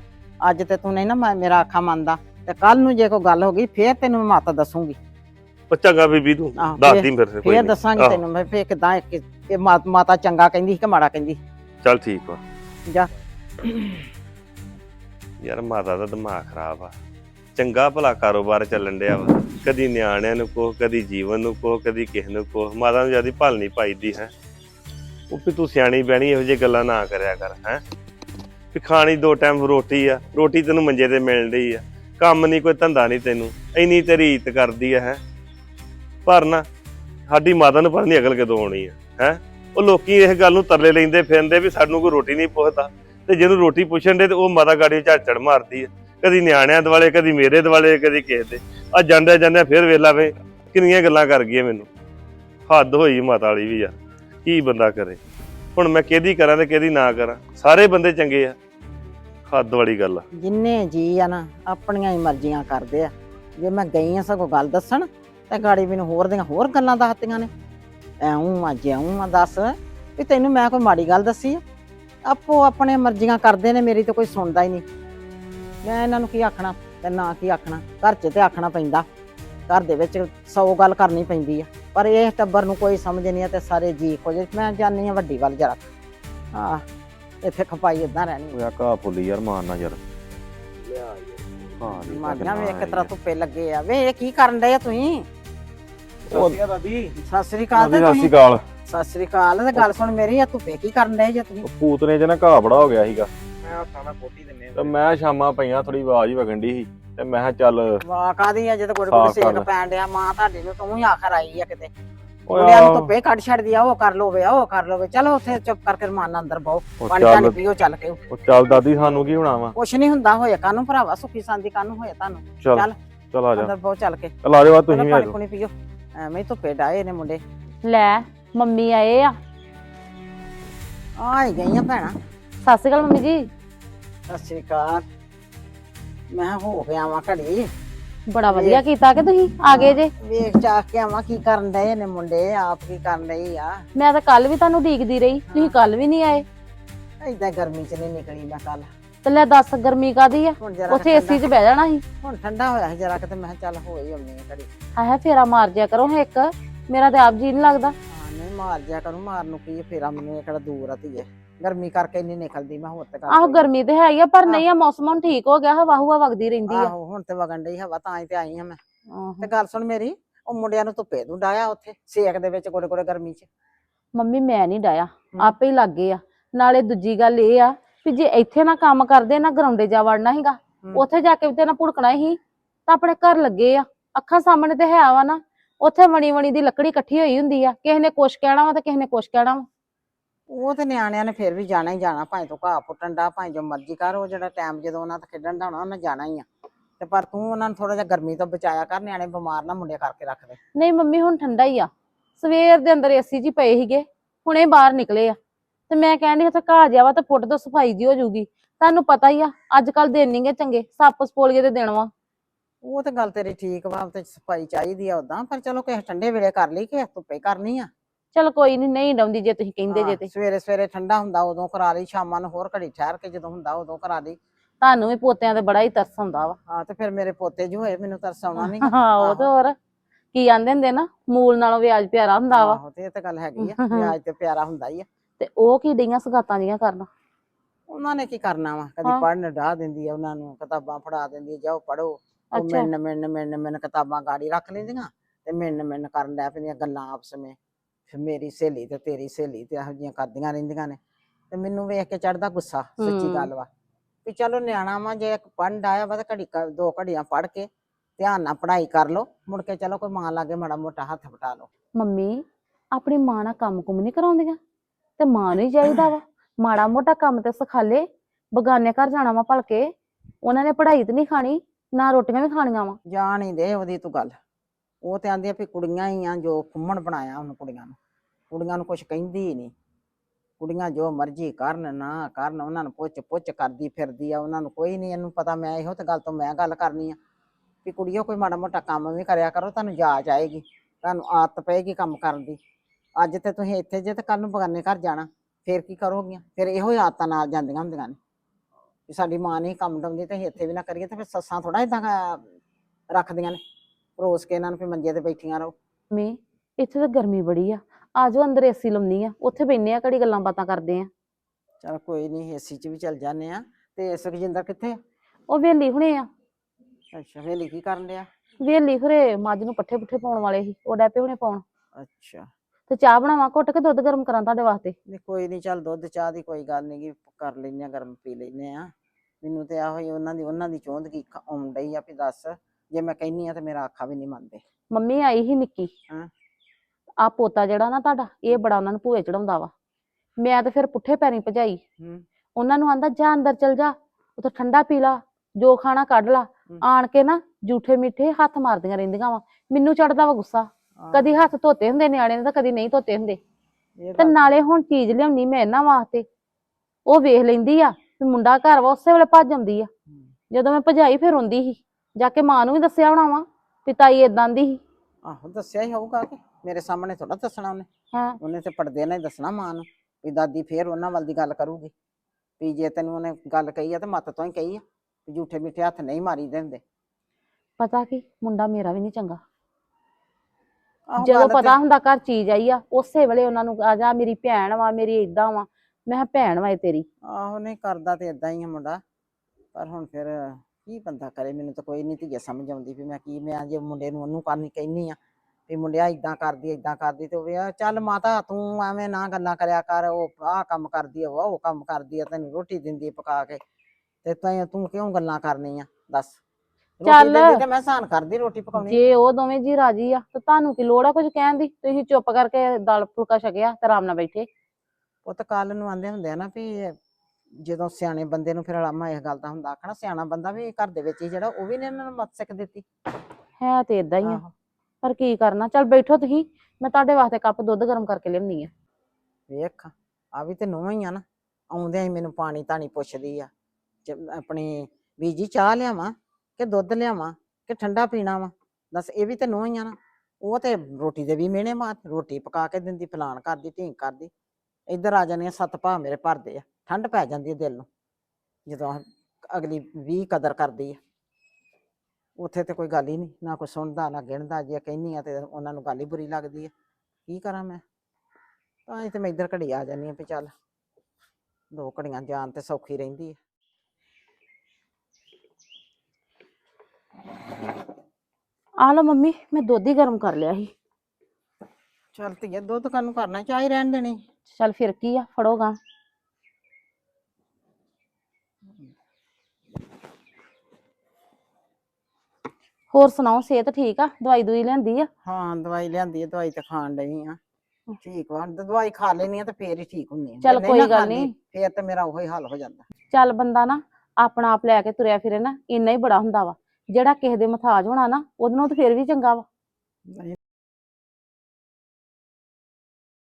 ਅੱਜ ਤੇ ਤੂੰ ਨਹੀਂ ਨਾ ਮੈਂ- ਮੇਰਾ ਆਖਾ ਮੰਨਦਾ। ਤੇ ਕੱਲ ਨੂੰ ਜੇ ਕੋਈ ਗੱਲ ਹੋ ਗਈ ਫੇਰ ਤੈਨੂੰ ਮੈਂ ਮੱਤ ਦੱਸੂਗੀ। ਉਹ ਚੰਗਾ ਬੀਬੀ ਤੂੰ ਆਹੋ, ਦੱਸਦੀ ਫਿਰ ਕੋਈ ਫੇਰ। ਦੱਸਾਂਗੀ ਆਹੋ। ਤੈਨੂੰ ਮੈਂ ਫੇਰ ਕਿਦਾਂ ਇਹ ਮਾ- ਮਾਤਾ ਚੰਗਾ ਕਹਿੰਦੀ ਸੀ ਕਿ ਮਾੜਾ ਕਹਿੰਦੀ। ਚੱਲ ਠੀਕ ਵਾ। ਜਾ। ਯਾਰ ਮਾਤਾ ਦਾ ਦਿਮਾਗ ਖਰਾਬ ਆ। ਚੰਗਾ ਭਲਾ ਕਾਰੋਬਾਰ ਚੱਲਣ ਡਿਆ ਵਾ। ਕਦੀ ਨਿਆਣਿਆਂ ਨੂੰ ਕੋਹ ਕਦੀ ਜੀਵਨ ਨੂੰ ਕੋਹ ਕਦੀ ਕਿਸੇ ਨੂੰ ਕੋਹ। ਮਾਤਾ ਨੂੰ ਜਿਆਦੀ ਭਲ ਨਹੀਂ ਪਾਈਦੀ ਹੈ। ਉਹ ਵੀ ਤੂੰ ਸਿਆਣੀ ਬਹਿਣੀ, ਇਹੋ ਜਿਹੀ ਗੱਲਾਂ ਨਾ ਕਰਿਆ ਕਰ, ਹੈ? ਵੀ ਖਾਣੀ ਦੋ ਟਾਈਮ ਰੋਟੀ ਆ, ਰੋਟੀ ਤੈਨੂੰ ਮੰਜੇ ਤੇ ਮਿਲਣ ਡਈ ਆ। ਕੰਮ ਨਹੀਂ ਕੋਈ ਧੰਦਾ ਨਹੀਂ ਤੈਨੂੰ। ਇੰਨੀ ਤੇਰੀ ਇੱਜ਼ਤ ਕਰਦੀ ਆ, ਹੈ? ਪਰ ਨਾ, ਸਾਡੀ ਮਾਤਾ ਨੂੰ ਪਤਾ ਨਹੀਂ ਅਕਲ ਕਦੋਂ ਆਉਣੀ ਆ, ਹੈ? ਉਹ ਲੋਕੀ ਇਸ ਗੱਲ ਨੂੰ ਤਰਲੇ ਲੈਂਦੇ ਫਿਰਦੇ ਵੀ ਸਾਨੂੰ ਕੋਈ ਰੋਟੀ ਨਹੀਂ ਪੁੱਛਦਾ। ਤੇ ਜਿਹਨੂੰ ਰੋਟੀ ਪੁੱਛਣ ਦੇ ਤੇ ਉਹ ਮਾਤਾ ਗਾੜੀ ਝਾੜੜ ਮਾਰਦੀ ਆ। ਕਦੀ ਨਿਆਣਿਆਂ ਦੁਆਲੇ, ਕਦੀ ਮੇਰੇ ਦੁਆਲੇ, ਕਦੀ ਕਿਸੇ ਦੇ। ਆ ਜਾਂਦੇ ਜਾਂਦੇ ਫਿਰ ਵੇਲਾ ਵੇ ਕਿੰਨੀਆਂ ਗੱਲਾਂ ਕਰ ਗਈਆਂ ਮੈਨੂੰ। ਹੱਦ ਹੋਈ ਮਾਤਾ ਵਾਲੀ ਵੀ ਆ। ਕੀ ਬੰਦਾ ਕਰੇ? ਹੁਣ ਮੈਂ ਕਿਹਦੀ ਕਰਾਂ ਤੇ ਕਿਹਦੀ ਨਾ ਕਰਾਂ? ਸਾਰੇ ਬੰਦੇ ਚੰਗੇ ਆ। ਹੱਦ ਵਾਲੀ ਗੱਲ ਆ। ਜਿੰਨੇ ਜੀ ਆ ਨਾ, ਆਪਣੀਆਂ ਹੀ ਮਰਜ਼ੀਆਂ ਕਰਦੇ ਆ। ਜੇ ਮੈਂ ਗਈ ਆ ਸਗੋਂ ਗੱਲ ਦੱਸਣ, ਤੇ ਗਾੜੀ ਮੈਨੂੰ ਹੋਰ ਦੀਆਂ ਹੋਰ ਗੱਲਾਂ ਦੱਸਤੀਆਂ ਨੇ। ਐਉਂ ਆ, ਜਿਉਂ ਆ, ਦੱਸ। ਵੀ ਤੈਨੂੰ ਮੈਂ ਕੋਈ ਮਾੜੀ ਗੱਲ ਦੱਸੀ ਆ? ਆਪੋ ਆਪਣੇ ਮਰਜ਼ੀਆਂ ਕਰਦੇ ਨੇ, ਮੇਰੀ ਤਾਂ ਕੋਈ ਸੁਣਦਾ ਹੀ ਨਹੀਂ। ਮੈਂ ਇਹਨਾਂ ਨੂੰ ਕੀ ਆਖਣਾ ਤੇ ਨਾ ਕੀ ਆਖਣਾ? ਘਰ 'ਚ ਤੇ ਆਖਣਾ ਪੈਂਦਾ। ਘਰ ਦੇ ਵਿੱਚ 100 ਗੱਲ ਕਰਨੀ ਪੈਂਦੀ ਆ। ਪਰ ਇਹ ਟੱਬਰ ਨੂੰ ਕੋਈ ਸਮਝ ਨਹੀਂ ਆ ਤੇ ਸਾਰੇ ਜੀ ਕੁਝ ਮੈਂ ਜਾਣੀ ਆ ਵੱਡੀ ਵੱਲ ਜਰਾ। ਹਾਂ ਇੱਥੇ ਖਪਾਈ ਇਦਾਂ ਰਹਿਣੀ ਉਹ ਆ ਘਾਹ ਫੁੱਲੀ ਯਾਰ ਮਾਰਨਾ ਯਾਰ। ਹਾਂ ਮਾਰੀਆਂ ਵੇ ਇੱਕ ਤਰ੍ਹਾਂ ਧੁੱਪੇ ਲੱਗੇ ਆ। ਵੇ ਇਹ ਕੀ ਕਰਨ ਡਏ ਆ ਤੁਸੀਂ? ਉਹ ਦਾਦੀ ਸਤਿ ਸ੍ਰੀ ਅਕਾਲ ਸਤਿ ਸ਼੍ਰੀ ਅਕਾਲ। ਸਤਿ ਸ੍ਰੀ ਅਕਾਲ ਤੇ ਗੱਲ ਸੁਣ ਮੇਰੀ ਆ ਧੁੱਪੇ ਕੀ ਕਰਨ ਡਏ ਜੇ ਤੁਸੀਂ? ਉਹ ਪੂਤ ਨੇ ਬੜਾ ਹੋ ਗਿਆ ਸੀਗਾ। ਮੈਂ ਖਾਣਾ ਕੋਟੀ ਦਿੰਨੇ ਤੇ ਮੈਂ ਸ਼ਾਮਾਂ ਪਈਆਂ ਥੋੜੀ ਆਵਾਜ਼ ਹੀ ਵਗਣ ਸੀ। ਤੇ ਮੈਂ ਕਿਹਾ ਚੱਲ ਵਾਹ ਕਾਦੀ ਆ ਜਦੋਂ ਕੋਈ ਕੋਈ ਸੇਕ। ਪੈਣ ਡਿਆ ਮਾਂ ਤੁਹਾਡੀ ਨੂੰ ਤੂੰ ਹੀ ਆਖਰ ਆਈ ਆ ਕਿਤੇ। ਕੁੜੀਆਂ ਨੂੰ ਧੁੱਪੇ ਕੱਢ ਛੱਡਦੀ ਆ ਉਹ ਕਰ ਲੋ ਵੇ ਉਹ ਕਰ ਲੋ ਵੇ ਚਲੋ ਉੱਥੇ ਚੁੱਪ ਕਰਕੇ ਰਮਾਨ ਅੰਦਰ ਬਹੁ। ਪਾਣੀ ਪਾਣੀ ਚੱਲ। ਪੀਓ ਚੱਲ ਕੇ। ਉਹ ਚੱਲ ਦਾਦੀ ਸਾਨੂੰ ਕੀ ਹੋਣਾ ਵਾ? ਕੁਛ ਨਹੀਂ ਹੁੰਦਾ ਹੋਇਆ ਕਾਨੂੰ ਭਰਾਵਾ? ਸੁਖੀ ਸੰਦੀ ਕਾਨੂੰ ਹੋਇਆ ਤੁਹਾਨੂੰ? ਚੱਲ ਚੱਲ। ਆ ਜਾ। ਅੰਦਰ ਬਹੁ ਚੱਲ ਕੇ। ਚੱਲ ਆ ਜਾ ਤੁਸੀਂ ਵੀ ਆ ਪਾਣੀ ਪੀਓ। ਐਵੇਂ ਹੀ ਧੁੱਪੇ ਡਾਏ ਨੇ ਮੁੰਡੇ। ਲੈ ਮੰਮੀ ਆਏ ਆ। ਆ ਹੀ ਗਈਆਂ ਭੈਣਾ। ਸਤਿ ਸ਼੍ਰੀ ਅਕਾਲ ਮੰਮੀ ਜੀ। ਸਤਿ ਸ੍ਰੀ ਅਕਾਲ। ਮੈਂ ਹੋ ਗਿਆ ਵਾਂ ਘੜੀ। ਬੜਾ ਵਧੀਆ ਕੀਤਾ ਕਿ ਤੁਸੀਂ? ਆ ਗਏ ਜੇ। ਵੇਖ ਚਾਖ ਕੇ ਆਵਾਂ ਕੀ ਕਰਨ ਡਏ ਨੇ ਮੁੰਡੇ ਆਪ ਕੀ ਕਰਨ ਡਏ ਆ। ਮੈਂ ਤਾਂ ਕੱਲ ਵੀ ਤੁਹਾਨੂੰ ਉਡੀਕਦੀ ਰਹੀ ਤੁਸੀਂ ਕੱਲ ਵੀ ਨਹੀਂ ਆਏ। ਏਦਾਂ ਗਰਮੀ ਚ ਨਹੀਂ ਨਿਕਲੀ ਮੈਂ ਕੱਲ ਤੇ ਲੈ ਦੱਸ ਗਰਮੀ ਕਾਦੀ ਆ? ਹੁਣ ਜਰਾ ਉੱਥੇ ਏਸੀ 'ਚ ਬਹਿ ਜਾਣਾ ਸੀ। ਹੁਣ ਠੰਡਾ ਹੋਇਆ ਸੀ ਜਰਾ ਕਿਤੇ ਮੈਂ ਕਿਹਾ ਚੱਲ ਹੋ ਹੀ ਆ ਘੜੀ। ਆਹ ਫੇਰਾ ਮਾਰ ਜਿਆ ਕਰੋ ਹਾਂ ਇੱਕ। ਮੇਰਾ ਤੇ ਆਪ ਜੀ ਨਹੀਂ ਲੱਗਦਾ। ਹਾਂ ਨਹੀਂ ਮਾਰ ਜਾ ਕਰੂੰ ਮਾਰ ਨੂੰ ਕੀ ਆ, ਫੇਰਾ ਮੈਨੂੰ ਇਹ ਕਿਹੜਾ ਦੂਰ ਆ ਧੀਏ। ਗਰਮੀ ਕਰਕੇ ਨਹੀਂ ਨਿਕਲਦੀ ਮੈਂ ਹੋਰ ਤੇ ਗੱਲ ਆਹੋ ਕੋਈ ਨੀ। ਗਰਮੀ ਤੇ ਹੈ ਹੀ ਆ ਪਰ ਨਹੀਂ ਆ ਮੌਸਮ ਹੁਣ ਠੀਕ ਹੋ ਗਿਆ ਹਵਾ ਹੁਵਾ ਵਗਦੀ ਰਹਿੰਦੀ ਆ। ਆਹੋ ਹੁਣ ਤੇ ਵਗਣ ਡਈ ਹਵਾ ਤਾਂ ਹੀ ਤੇ ਆਈ ਹਾਂ ਮੈਂ। ਆਹੋ। ਤੇ ਗੱਲ ਸੁਣ ਮੇਰੀ ਉਹ ਮੁੰਡਿਆਂ ਨੂੰ ਧੁੱਪੇ ਨੂੰ ਡਾਇਆ ਉੱਥੇ ਸੇਕ ਦੇ ਵਿੱਚ ਗੋਰੇ ਗੋਰੇ ਗਰਮੀ 'ਚ। ਮੰਮੀ ਮੈਂ ਨਹੀਂ ਡਾਇਆ ਆਪੇ ਹੀ ਲੱਗੇ ਆ। ਨਾਲੇ ਦੂਜੀ ਗੱਲ ਇਹ ਆ ਵੀ ਜੇ ਇੱਥੇ ਨਾ ਕੰਮ ਕਰਦੇ ਨਾ ਗਰਾਉਂਡੇ ਜਾ ਵੜਨਾ ਹੈਗਾ ਹੂੰ। ਉੱਥੇ ਜਾ ਕੇ ਵੀ ਤੇ ਨਾ ਭੁੜਕਣਾ ਹੀ ਤਾਂ ਆਪਣੇ ਘਰ ਲੱਗੇ ਆ। ਅੱਖਾਂ ਸਾਹਮਣੇ ਤੇ ਹੈ ਵਾ ਨਾ ਉੱਥੇ ਵਣੀ ਵਣੀ ਦੀ ਲੱਕੜੀ ਇਕੱਠੀ ਹੋਈ ਹੁੰਦੀ ਆ ਕਿਸੇ ਨੇ ਕੁਛ ਕਹਿਣਾ ਵਾ ਤੇ ਕਿਸੇ ਨੇ ਕੁਛ ਕਹਿਣਾ ਵਾ। ਉਹ ਤੇ ਨਿਆਣਿਆਂ ਨੇ ਫਿਰ ਵੀ ਜਾਣਾ ਹੀ ਜਾਣਾ ਭਾਵੇਂ ਤੂੰ ਘਾਹ ਪੁੱਟਣ ਦਾ ਭਾਵੇਂ ਜੋ ਮਰਜ਼ੀ ਕਰ ਉਹ ਜਿਹੜਾ ਟਾਈਮ ਜਦੋਂ ਉਹਨਾਂ ਦਾ ਖੇਡਣ ਦਾ ਹੋਣਾ ਉਹਨਾਂ ਜਾਣਾ ਹੀ ਆ। ਤੇ ਪਰ ਤੂੰ ਉਹਨਾਂ ਨੂੰ ਥੋੜਾ ਜਿਹਾ ਗਰਮੀ ਤੋਂ ਬਚਾਇਆ ਕਰ ਨਿਆਣੇ ਬਿਮਾਰ ਨਾ ਮੁੰਡੇ ਕਰਕੇ ਰੱਖ ਦੇ। ਨਹੀਂ ਮੰਮੀ ਹੁਣ ਠੰਡਾ ਹੀ ਆ। ਸਵੇਰ ਦੇ ਅੰਦਰ ਏਸੀ ਹੀ ਪਏ ਸੀਗੇ ਹੁਣੇ ਬਾਹਰ ਨਿਕਲੇ ਆ। ਤੇ ਮੈਂ ਕਹਿੰਦੀ ਉੱਥੇ ਘਾਹ ਜਿਹਾ ਵਾ ਤੇ ਪੁੱਟ ਤੋਂ ਸਫ਼ਾਈ ਜੀ ਹੋ ਜਾਊਗੀ। ਤੁਹਾਨੂੰ ਪਤਾ ਹੀ ਆ ਅੱਜ ਕੱਲ ਦਿਨ ਨੀ ਗੇ ਚੰਗੇ ਸੱਪ ਸਪੋਲੀਏ ਦੇ ਦਿਨ ਵਾ। ਉਹ ਤੇ ਗੱਲ ਤੇਰੀ ਠੀਕ ਵਾ ਤੇ ਸਫ਼ਾਈ ਚਾਹੀਦੀ ਆ ਉਦਾਂ ਪਰ ਚਲੋ ਕਿਸੇ ਠੰਡੇ ਵੇਲੇ ਕਰ ਲਈ ਕਿਸੇ ਧੁੱਪੇ ਕਰਨੀ ਆ। ਚਲ ਕੋਈ ਨਹੀਂ ਨਹੀਂ ਡਾਉਂਦੀ ਜੇ ਤੁਸੀਂ ਕਹਿੰਦੇ ਜੇ ਤੇ। ਸਵੇਰੇ ਸਵੇਰੇ ਠੰਡਾ ਹੁੰਦਾ ਉਦੋਂ ਕਰਾ ਲਈ ਸ਼ਾਮਾਂ ਨੂੰ ਹੋਰ ਘੜੀ ਠਹਿਰ ਕੇ ਜਦੋਂ ਹੁੰਦਾ ਉਦੋਂ ਕਰਾ ਲਈ। ਤੁਹਾਨੂੰ ਵੀ ਪੋਤਿਆਂ ਤੇ ਬੜਾ ਹੀ ਤਰਸ ਆਉਂਦਾ ਵਾ। ਹਾਂ ਤੇ ਫਿਰ ਮੇਰੇ ਪੋਤੇ ਜੋ ਹੋਏ ਮੈਨੂੰ ਤਰਸ ਆਉਣਾ ਨਹੀਂ ਹਾਂ ਉਹ ਤਾਂ ਹੋਰ। ਕੀ ਆਂਦੇ ਹੁੰਦੇ ਨਾ ਮੂਲ ਨਾਲੋਂ ਵਿਆਜ ਪਿਆਰਾ ਹੁੰਦਾ ਵਾ। ਆਹੋ ਤੇ ਇਹ ਤਾਂ ਗੱਲ ਹੈਗੀ ਆ ਵਿਆਜ ਤੇ ਪਿਆਰਾ ਹੁੰਦਾ ਹੀ ਆ। ਤੇ ਉਹ ਕੀ ਡਈਆਂ ਸਗਾਤਾਂ ਜੀਆਂ ਕਰਨ? ਉਹਨਾਂ ਨੇ ਕੀ ਕਰਨਾ ਵਾ? ਕਦੀ। ਪੜਨ ਡਾਹ ਦਿੰਦੀ ਆ ਉਹਨਾਂ ਨੂੰ ਕਿਤਾਬਾਂ ਫੜਾ ਦਿੰਦੀ ਆ ਜਾਓ ਪੜੋ ਉਹ ਮਿੰਨ ਮਿੰਨ ਮਿੰਨ ਕਿਤਾਬਾਂ ਗਾੜੀ ਰੱਖ ਲੈਂਦੀਆਂ ਤੇ ਮਿੰਨ ਮਿੰਨ ਕਰਨ ਲੱਗ ਪੈਂਦੀਆਂ ਗੱਲਾਂ ਆਪਸ ਵਿੱਚ। ਫਿਰ ਮੇਰੀ ਸਹੇਲੀ ਤੇ ਤੇਰੀ ਸਹੇਲੀ ਤੇ ਇਹੋ ਜਿਹੀਆਂ ਕਰਦੀਆਂ ਰਹਿੰਦੀਆਂ ਨੇ। ਤੇ ਮੈਨੂੰ ਵੇਖ ਕੇ ਚੜਦਾ ਗੁੱਸਾ ਸੱਚੀ। ਗੱਲ ਵਾ। ਵੀ ਚਲੋ ਨਿਆਣਾ ਵਾ ਜੇ ਇੱਕ ਪੜ੍ਹਨ ਆਇਆ ਵਾ ਤਾਂ ਘੜੀ ਕ- ਦੋ ਘੜੀਆਂ ਪੜ੍ਹ ਕੇ ਧਿਆਨ ਨਾਲ ਪੜ੍ਹਾਈ ਕਰ ਲਓ। ਮੁੜ ਕੇ ਚਲੋ ਕੋਈ ਮਾਂ ਲਾਗੇ ਮਾੜਾ ਮੋਟਾ ਹੱਥ ਵਟਾ ਲਓ। ਮੰਮੀ ਆਪਣੀ ਮਾਂ ਨਾਲ ਕੰਮ ਕੁਮ ਨਹੀਂ ਕਰਾਉਂਦੀਆਂ? ਤੇ ਮਾਂ ਨੂੰ ਹੀ ਚਾਹੀਦਾ ਵਾ। ਮਾੜਾ ਮੋਟਾ ਕੰਮ ਤੇ ਸਿਖਾਲੇ ਬਗਾਨੇ ਘਰ ਜਾਣਾ ਵਾ ਭਲਕੇ। ਉਹਨਾਂ ਨੇ ਪੜ੍ਹਾਈ ਤੇ ਨਹੀਂ ਖਾਣੀ ਨਾ ਰੋਟੀਆਂ ਵੀ ਖਾਣੀਆਂ ਵਾ। ਜਾਣ ਹੀ ਦੇ ਉਹਦੀ ਤੂੰ ਗੱਲ। ਉਹ ਤੇ ਆਂਦੀ ਆ ਵੀ ਕੁੜੀਆਂ ਹੀ ਆ ਜੋ ਖੁੰਮਣ ਬਣਾਇਆ ਉਹਨੂੰ ਕੁੜੀਆਂ ਨੂੰ। ਕੁੜੀਆਂ ਨੂੰ ਕੁਝ ਕਹਿੰਦੀ ਹੀ ਨਹੀਂ। ਕੁੜੀਆਂ ਜੋ ਮਰਜ਼ੀ ਕਰਨ ਨਾ ਕਰਨ, ਉਹਨਾਂ ਨੂੰ ਪੁੱਛ ਪੁੱਛ ਕਰਦੀ ਫਿਰਦੀ ਆ, ਉਹਨਾਂ ਨੂੰ ਕੋਈ ਨਹੀਂ, ਇਹਨੂੰ ਪਤਾ ਮੈਂ ਇਹੋ ਤੇ ਗੱਲ ਤੋਂ ਮੈਂ ਗੱਲ ਕਰਨੀ ਆ। ਵੀ ਕੁੜੀਓ ਕੋਈ ਮਾੜਾ ਮੋਟਾ ਕੰਮ ਵੀ ਕਰਿਆ ਕਰੋ, ਤੁਹਾਨੂੰ ਜਾਚ ਆਏਗੀ, ਤੁਹਾਨੂੰ ਆਦਤ ਪਏਗੀ ਕੰਮ ਕਰਨ ਦੀ। ਅੱਜ ਤੇ ਤੁਸੀਂ ਇੱਥੇ ਜੇ ਤੇ ਕੱਲ ਨੂੰ ਬਗਾਨੇ ਘਰ ਜਾਣਾ, ਫੇਰ ਕੀ ਕਰੋਗੀਆਂ? ਫਿਰ ਇਹੋ ਹੀ ਆਦਤਾਂ ਨਾਲ ਜਾਂਦੀਆਂ ਹੁੰਦੀਆਂ ਨੇ। ਵੀ ਸਾਡੀ ਮਾਂ ਨਹੀਂ ਕੰਮ ਡਾਉਂਦੀ, ਤੇ ਅਸੀਂ ਇੱਥੇ ਵੀ ਨਾ ਕਰੀਏ, ਤੇ ਫਿਰ ਸੱਸਾਂ ਥੋੜਾ ਇਦਾਂ ਰੱਖਦੀਆਂ ਨੇ। ਪਰੋਸ ਕੇ ਇਹਨਾਂ ਨੂੰ ਵੀ ਮੰਜੇ ਤੇ ਬੈਠੀਆਂ ਰਹੋ। ਮੰਮੀ ਇੱਥੇ ਤਾਂ ਗਰਮੀ ਬੜੀ ਆ। ਆਜੋ ਅੰਦਰ ਏਸੀ ਲਾਉਣੀ ਆ। ਉੱਥੇ ਬੈਠਨੇ ਆ ਘੜੀ ਗੱਲਾਂ ਬਾਤਾਂ ਕਰਦੇ ਆ। ਚਲ ਕੋਈ ਨਹੀਂ ਏਸੀ 'ਚ ਵੀ ਚੱਲ ਜਾਂਦੇ ਆ। ਤੇ ਸੁਖਜਿੰਦਰ ਕਿੱਥੇ ਆ? ਉਹ ਵੇਲੀ ਹੁਣੇ ਆ। ਅੱਛਾ ਵੇਲੀ ਕੀ ਕਰਨ ਡਿਆ? ਵੇਲੀ ਖਰੇ ਮੱਝ ਨੂੰ ਪੱਠੇ ਪੁੱਠੇ ਪਾਉਣ ਵਾਲੇ ਸੀ। ਉਹ ਡੈਪੇ ਹੁਣੇ ਪਾਉਣ। ਅੱਛਾ। ਤੇ ਚਾਹ ਬਣਾਵਾਂ ਘੁੱਟ ਕੇ ਦੁੱਧ ਗਰਮ ਕਰਾਂ ਤੁਹਾਡੇ ਵਾਸਤੇ। ਨਹੀਂ ਕੋਈ ਨਹੀਂ ਚੱਲ ਦੁੱਧ ਚਾਹ ਦੀ ਕੋਈ ਗੱਲ ਨਹੀਂ ਗੀ। ਕਰ ਲੈਨੇ ਆ ਗਰਮ ਪੀ ਲੈਨੇ ਆ। ਮੈਨੂੰ ਤੇ ਆਹੋ ਹੀ ਉਹਨਾਂ ਦੀ ਉਹਨਾਂ ਦੀ ਚੋਂਦਗੀ ਖ- ਆਉਣ ਡਈ ਆ ਵੀ ਦੱਸ। ਜੇ ਮੈਂ ਕਹਿੰਨੀ ਆ ਤੇ ਮੇਰਾ ਆਖਾ ਵੀ ਨਹੀਂ ਮੰਨਦੇ। ਮੰਮੀ ਆਈ ਸੀ ਨਿੱਕੀ। ਹਾਂ। ਆ ਪੋਤਾ ਜਿਹੜਾ ਨਾ ਤੁਹਾਡਾ ਇਹ ਬੜਾ ਉਹਨਾਂ ਨੂੰ ਭੂਏ ਚੜਾਉਂਦਾ ਵਾ। ਮੈਂ ਤੇ ਫਿਰ ਪੁੱਠੇ ਪੈਰੀਂ ਭਜਾਈ। ਹੂੰ। ਉਹਨਾਂ ਨੂੰ ਆਂਦਾ ਜਾ ਅੰਦਰ ਚਲ ਜਾ ਉਥੇ ਠੰਡਾ ਪੀ ਲਾ ਜੋ ਖਾਣਾ ਕੱਢ ਲਾ। ਆਣ ਕੇ ਨਾ ਝੂਠੇ ਮਿੱਠੇ ਹੱਥ ਮਾਰਦੀਆਂ ਰਹਿੰਦੀਆਂ ਵਾ। ਮੈਨੂੰ ਚੜਦਾ ਵਾ ਗੁੱਸਾ। ਕਦੀ ਹੱਥ ਧੋਤੇ ਹੁੰਦੇ ਨਿਆਣੇ ਨੇ ਤਾਂ ਕਦੀ ਨਹੀਂ ਧੋਤੇ ਹੁੰਦੇ। ਇਹ ਤੇ ਗੱਲ- ਨਾਲੇ ਹੁਣ ਚੀਜ਼ ਲਿਆਉਣੀ ਮੈਂ ਇਹਨਾਂ ਵਾਸਤੇ। ਉਹ ਵੇਖ ਲੈਂਦੀ ਆ ਵੀ ਮੁੰਡਾ ਘਰ ਵਾ ਉਸੇ ਵੇਲੇ ਭੱਜ ਆਉਂਦੀ ਆ। ਹੂੰ। ਜਦੋਂ ਮੈਂ ਭਜਾਈ ਫਿਰ ਰੋਂਦੀ ਸੀ। ਜਾ ਕੇ ਮਾਂ ਨੂੰ ਵੀ ਦੱਸਿਆ ਹੋਣਾ ਵਾ ਵੀ ਤਾਈ ਏਦਾਂ ਦੀ ਸੀ। ਆਹੋ ਦੱਸਿਆ ਹੀ ਹੋਊਗਾ ਕਿ ਮੇਰੇ ਸਾਹਮਣੇ ਥੋੜਾ ਦੱਸਣਾ ਉਹਨੇ। ਹਾਂ। ਉਹਨੇ ਤੇ ਪਰਦੇ ਨਾਲ ਹੀ ਦੱਸਣਾ ਮਾਂ ਨੂੰ ਵੀ ਦਾਦੀ ਫੇਰ ਉਹਨਾਂ ਵੱਲ ਦੀ ਗੱਲ ਕਰੂਗੀ। ਵੀ ਜੇ ਤੈਨੂੰ ਉਹਨੇ ਗੱਲ ਕਹੀ ਆ ਤੇ ਮੱਤ ਤੋਂ ਹੀ ਕਹੀ ਆ ਵੀ ਝੂਠੇ ਮਿੱਠੇ ਹੱਥ ਨਹੀਂ ਮਾਰੀ ਦੇ ਹੁੰਦੇ ਪਤਾ ਕੀ ਮੁੰਡਾ ਮੇਰਾ ਵੀ ਨਹੀਂ ਚੰਗਾ। ਆਹੋ ਜਦੋਂ ਗੱਲ ਤੇ- ਪਤਾ ਹੁੰਦਾ ਘਰ ਚੀਜ਼ ਆਈ ਆ ਉਸੇ ਵੇਲੇ ਉਹਨਾਂ ਨੂੰ ਆ ਜਾ ਮੇਰੀ ਭੈਣ ਵਾ ਮੇਰੀ ਏਦਾਂ ਵਾ। ਮੈਂ ਕਿਹਾ ਭੈਣ ਵਾ ਇਹ ਤੇਰੀ। ਆਹੋ ਨਹੀਂ ਕਰਦਾ ਤੇ ਇਦਾਂ ਹੀ ਆ ਮੁੰਡਾ। ਪਰ ਹੁਣ ਫਿਰ ਕੀ ਬੰਦਾ ਕਰੇ? ਮੈਨੂੰ ਤਾਂ ਕੋਈ ਨਹੀਂ ਧੀਏ ਸਮਝ ਆਉਂਦੀ ਵੀ ਮੈਂ ਕੀ ਮੈਂ ਜੇ ਮੁੰਡੇ ਨੂੰ ਉਹਨੂੰ ਕਰਨੀ ਕਹਿਨੀ ਆ ਵੀ ਮੁੰਡਿਆ ਇਦਾਂ ਕਰਦੀ ਇਦਾਂ ਕਰਦੀ ਤੇ ਉਹ ਵੀ ਆ, ਚੱਲ ਮਾਤਾ ਤੂੰ ਐਵੇਂ ਨਾ ਗੱਲਾਂ ਕਰਿਆ ਕਰ ਉਹ ਆਹ ਕੰਮ ਕਰਦੀ ਆ ਉਹ ਕੰਮ ਕਰਦੀ ਆ ਤੈਨੂੰ ਰੋਟੀ ਦਿੰਦੀ ਆ ਪਕਾ ਕੇ ਤੇ ਤੈਂ ਤੂੰ ਕਿਉਂ ਗੱਲਾਂ ਕਰਨੀਆਂ? ਦੱਸ। ਰੋਟੀ ਚੱਲ। ਤੇ ਮੈਂ ਸਹਾਨ ਕਰਦੀ ਰੋਟੀ ਪਕਾਉਣੀ। ਜੇ ਉਹ ਦੋਵੇਂ ਜੀ ਰਾਜੀ ਆ ਤਾਂ ਤੁਹਾਨੂੰ ਕੀ ਲੋੜ ਆ ਕੁਝ ਕਹਿਣ ਦੀ? ਤੁਸੀਂ ਚੁੱਪ ਕਰਕੇ ਦਾਲ ਫੁਲਕਾ ਛਕਿਆ ਤੇ ਆਰਾਮ ਨਾਲ ਬੈਠੇ। ਉਹ ਤਾਂ ਕੱਲ ਨੂੰ ਆਂਦੇ ਹੁੰਦੇ ਆ ਨਾ ਵੀ ਇਹ ਜਦੋਂ ਸਿਆਣੇ ਬੰਦੇ ਨੂੰ ਫਿਰ ਅਲਾਮਾ ਇਸ ਗੱਲ ਦਾ ਹੁੰਦਾ ਆਖਣਾ ਸਿਆਣਾ ਬੰਦਾ ਵੀ ਘਰ ਦੇ ਵਿੱਚ ਹੀ ਜਿਹੜਾ ਉਹ ਵੀ ਨੇ ਇਹਨਾਂ ਨੂੰ ਮਤ ਸਿੱਖ ਦਿੱਤੀ। ਹੈ ਤੇ ਇਦਾਂ ਹੀ ਆ। ਆਹੋ। ਪਰ ਕੀ ਕਰਨਾ? ਚੱਲ ਬੈਠੋ ਤੁਸੀਂ ਮੈਂ ਤੁਹਾਡੇ ਵਾਸਤੇ ਕੱਪ ਦੁੱਧ ਗਰਮ ਕਰਕੇ ਲਿਆਉਣੀ ਆ। ਵੇਖ ਆ ਵੀ ਤੇ ਨੂੰਹਾਂ ਹੀ ਆ ਨਾ ਆਉਂਦਿਆਂ ਹੀ ਮੈਨੂੰ ਪਾਣੀ ਧਾਣੀ ਪੁੱਛਦੀ ਆ ਆਪਣੀ ਬੀਜੀ ਚਾਹ ਲਿਆਵਾਂ ਕਿ ਦੁੱਧ ਲਿਆਵਾਂ ਕਿ ਠੰਡਾ ਪੀਣਾ ਵਾ? ਦੱਸ ਇਹ ਵੀ ਤੇ ਨੂੰਹਾਂ ਹੀ ਆ ਨਾ। ਉਹ ਤੇ ਰੋਟੀ ਦੇ ਵੀ ਮਿਹਣੇ ਮਾਰ ਰੋਟੀ ਪਕਾ ਕੇ ਦਿੰਦੀ ਫਲਾਣ ਕਰਦੀ ਢੀਂਗ ਕਰਦੀ ਇੱਧਰ ਆ ਜਾਂਦੀਆਂ ਸੱਤ ਭਾ ਮੇਰੇ ਭਰਦੇ ਆ। ਠੰਡ ਪੈ ਜਾਂਦੀ ਆ ਦਿਲ ਨੂੰ ਜਦੋਂ ਅਗਲੀ ਵੀ ਕਦਰ ਕਰਦੀ ਆ ਉੱਥੇ ਤੇ ਕੋਈ ਗੱਲ ਹੀ ਨਹੀਂ ਨਾ ਕੋਈ ਸੁਣਦਾ ਨਾ ਗਿਣਦਾ ਜੇ ਕਹਿੰਨੀ ਆ ਤੇ ਉਹਨਾਂ ਨੂੰ ਗੱਲ ਹੀ ਬੁਰੀ ਲੱਗਦੀ ਆ ਕੀ ਕਰਾਂ ਮੈਂ? ਤਾਂ ਹੀ ਤੇ ਮੈਂ ਇੱਧਰ ਘੜੀ ਆ ਜਾਂਦੀ ਆ ਵੀ ਚੱਲ ਦੋ ਘੜੀਆਂ ਜਾਨ ਤੇ ਸੌਖੀ ਰਹਿੰਦੀ ਹੈ। ਆ ਲਓ ਮੰਮੀ ਮੈਂ ਦੁੱਧ ਹੀ ਗਰਮ ਕਰ ਲਿਆ ਸੀ। ਚੱਲ ਧੀਏ ਦੁੱਧ ਕਾਨੂੰ ਕਰਨਾ ਚਾਹੀ ਰਹਿਣ ਦੇਣੀ। ਚੱਲ ਫਿਰ ਕੀ ਆ ਫੜੋਗਾ ਹੋਰ ਸੁਣਾਓ ਸਿਹਤ ਠੀਕ ਆ? ਦਵਾਈ ਦੂਈ ਲੈਂਦੀ ਆ? ਹਾਂ ਦਵਾਈ ਲਿਆਂਦੀ ਹੈ ਦਵਾਈ ਤੇ ਖਾਣ ਡਈ ਆ। ਠੀਕ ਵਾ ਤੇ ਦਵਾਈ ਖਾ ਲੈਣੀ ਆ ਤੇ ਫੇਰ ਹੀ ਠੀਕ ਹੁੰਨੀ ਆ। ਚੱਲ ਜੇ ਕੋਈ ਨਾ ਗੱਲ ਖਾਂਦੀ, ਨੀ। ਫੇਰ ਤੇ ਮੇਰਾ ਉਹੀ ਹਾਲ ਹੋ ਜਾਂਦਾ। ਚੱਲ ਬੰਦਾ ਨਾ ਆਪਣਾ ਆਪ ਲੈ ਕੇ ਤੁਰਿਆ ਫਿਰੇ ਨਾ ਇੰਨਾ ਹੀ ਬੜਾ ਹੁੰਦਾ ਵਾ। ਜਿਹੜਾ ਕਿਸੇ ਦੇ ਮਥਾਜ ਹੋਣਾ ਨਾ ਉਹਦੇ ਨਾਲੋਂ ਤਾਂ ਫਿਰ ਵੀ ਚੰਗਾ ਵਾ। ਨਹੀਂ